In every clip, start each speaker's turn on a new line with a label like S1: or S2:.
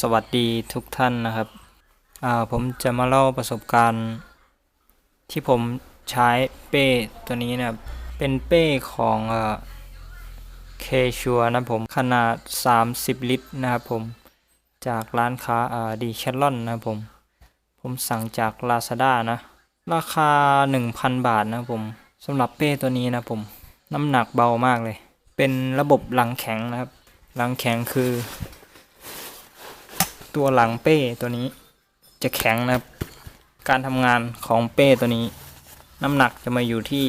S1: สวัสดีทุกท่านนะครับ ผมจะมาเล่าประสบการณ์ ที่ผมใช้เป้ตัวนี้นะครับ เป็นเป้ของเคชัวนะผมขนาด 30 ลิตรนะครับผม จากร้านค้าดีแคทลอนนะครับผม ผมสั่งจาก Lazada นะ ราคา 1,000 บาทนะผมสำหรับเป้ตัวนี้นะผม น้ำหนักเบามากเลย เป็นระบบหลังแข็งนะครับ หลังแข็งคือ ตัวหลังเป้ตัวนี้จะแข็งนะครับ การทำงานของเป้ตัวนี้ น้ำหนักจะมาอยู่ที่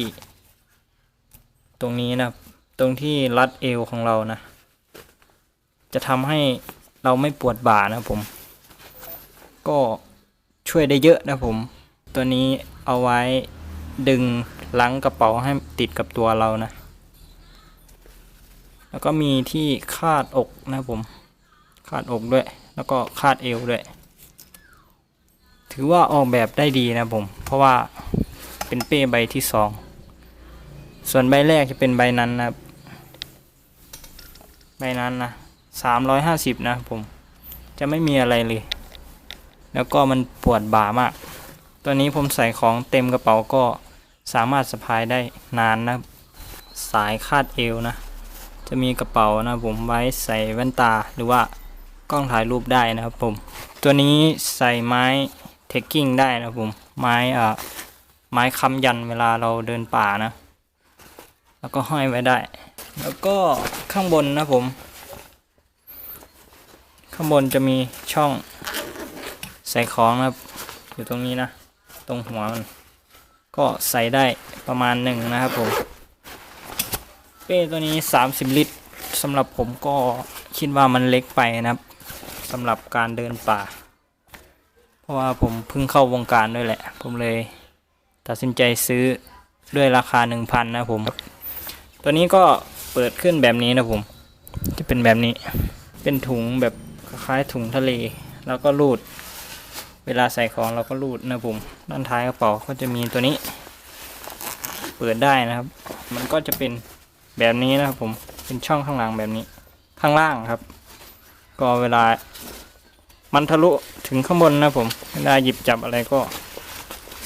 S1: ตรงนี้นะครับ ตรงที่รัดเอวของเรานะ จะทำให้เราไม่ปวดบ่านะผม ก็ช่วยได้เยอะนะผม ตัวนี้เอาไว้ดึงลังกระเป๋าให้ติดกับตัวเรานะ แล้วก็มีที่คาดอกนะผม คาดอกด้วย แล้วก็คาดเอวด้วย ถือว่าออกแบบได้ดีนะผม เพราะว่าเป็นเป้ใบที่สอง ส่วนใบแรกจะเป็นใบนั้นนะใบนั้นนะสามร้อยห้าสิบนะผม จะไม่มีอะไรเลย แล้วก็มันปวดบ่ามาก ตัวนี้ผมใส่ของเต็มกระเป๋าก็สามารถสะพายได้นานนะ สายคาดเอวนะ จะมีกระเป๋านะผมไว้ใส่แว่นตาหรือว่า กล้องถ่ายรูปได้นะครับผม ตัวนี้ใส่ไม้เทคกิ้งได้นะครับผม ไม้อ่าไม้ค้ำยันเวลาเราเดินป่านะ แล้วก็ห้อยไว้ได้ แล้วก็ข้างบนนะผม ข้างบนจะมีช่องใส่ของนะครับ อยู่ตรงนี้นะ ตรงหัวมัน ก็ใส่ได้ประมาณหนึ่งนะครับผมเป้ตัวนี้ 30 ลิตรสำหรับผมก็คิดว่ามันเล็กไปนะครับ สำหรับการเดินป่า เพราะว่าผมเพิ่งเข้าวงการด้วยแหละ ผมเลยตัดสินใจซื้อด้วยราคา 1,000 นะผม ตัวนี้ก็เปิดขึ้นแบบนี้นะผม จะเป็นแบบนี้ เป็นถุงแบบคล้ายถุงทะเล แล้วก็รูด เวลาใส่ของเราก็รูดนะผม ด้านท้ายกระเป๋าก็จะมีตัวนี้ เปิดได้นะครับ มันก็จะเป็นแบบนี้นะครับผม เป็นช่องข้างหลังแบบนี้ ข้างล่างครับ ก็เวลา มันทะลุถึงข้างบนนะผมเวลาหยิบจับอะไรก็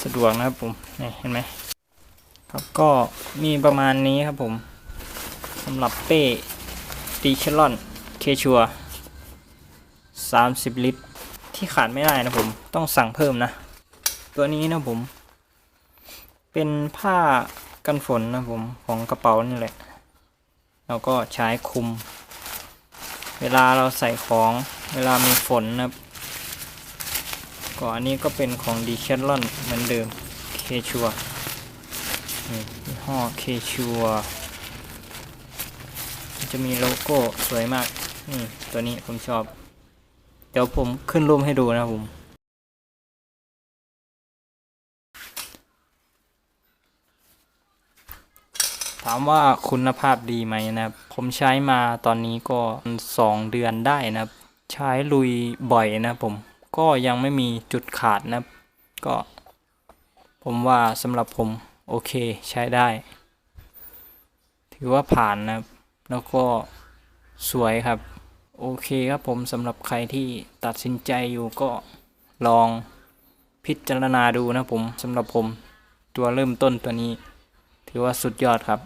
S1: สะดวกนะครับผมนี่เห็นไหมครับก็มีประมาณนี้ครับผมสำหรับเป้ดีเชลอนเคชัว30 ลิตร ที่ขาดไม่ได้นะผมต้องสั่งเพิ่มนะ ตัวนี้นะผม เป็นผ้ากันฝนนะผมของกระเป๋านี่แหละ แล้วก็ใช้คลุม เวลาเราใส่ของเวลามีฝนนะครับก็อันนี้ก็เป็นของดีเชลอนเหมือนเดิมเคชัวนี่ยี่ห้อเคชัวจะมีโลโก้สวยมาก นี่ ตัวนี้ผมชอบ เดี๋ยวผมขึ้นรูปให้ดูนะผมถามว่าคุณภาพดีไหมนะครับ ผมใช้มาตอนนี้ก็สองเดือนได้นะครับ ใช้ลุยบ่อยนะผมก็ยังไม่มีจุดขาดนะก็ ผมว่าสำหรับผมโอเคใช้ได้ ถือว่าผ่านนะแล้วก็สวยครับ โอเคครับผมสำหรับใครที่ตัดสินใจอยู่ก็ลองพิจารณาดูนะผมสำหรับผมตัวเริ่มต้นตัวนี้ ถือว่าสุดยอดครับ